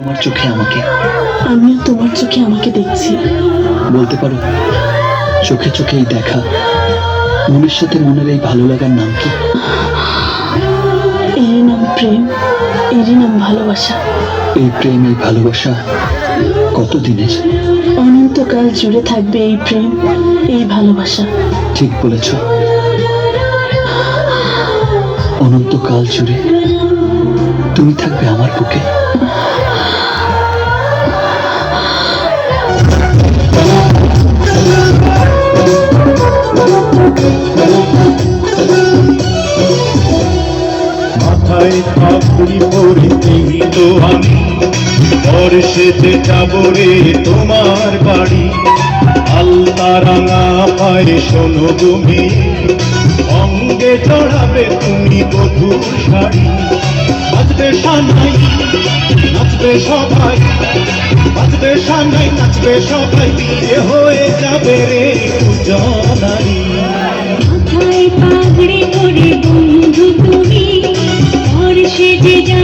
তোমার চোখে আমাকে। আমিও তোমার চোখে আমাকে দেখছি। বলতে পারো চোখে চোখে এই দেখা। মনের সাথে মনের এই ভালো লাগার নাম কি? এরই নাম প্রেম এরই নাম ভালোবাসা। এই প্রেম এই ভালোবাসা কত দিনের অনন্তকাল জুড়ে থাকবে এই প্রেম এই ভালোবাসা। ঠিক বলেছ। অনন্তকাল জুড়ে তুমি থাকবে আমার বুকে। মাথায় পাপড়ি পরে তো আমি। বর্ষেতে যাব রে তোমার বাড়ি। আলতা রাঙা পায়ে শোনো তুমি। অঙ্গে চড়াবে তুমি বধুর শাড়ি। বাজবে সানাই, নাচবে সবাই। বাজবে সানাই, নাচবে সবাই। বিয়ে হয়ে যাবে রে দুজনারি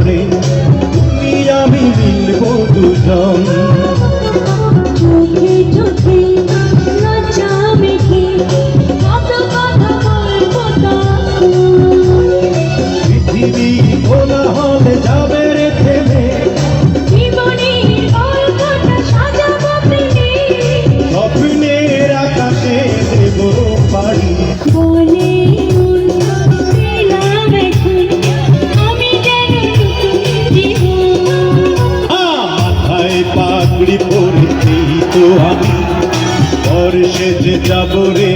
ঘরে তুমি আমি মিলব দুজন। মৌলি পরিচিত আমি। পরে যে যাব রে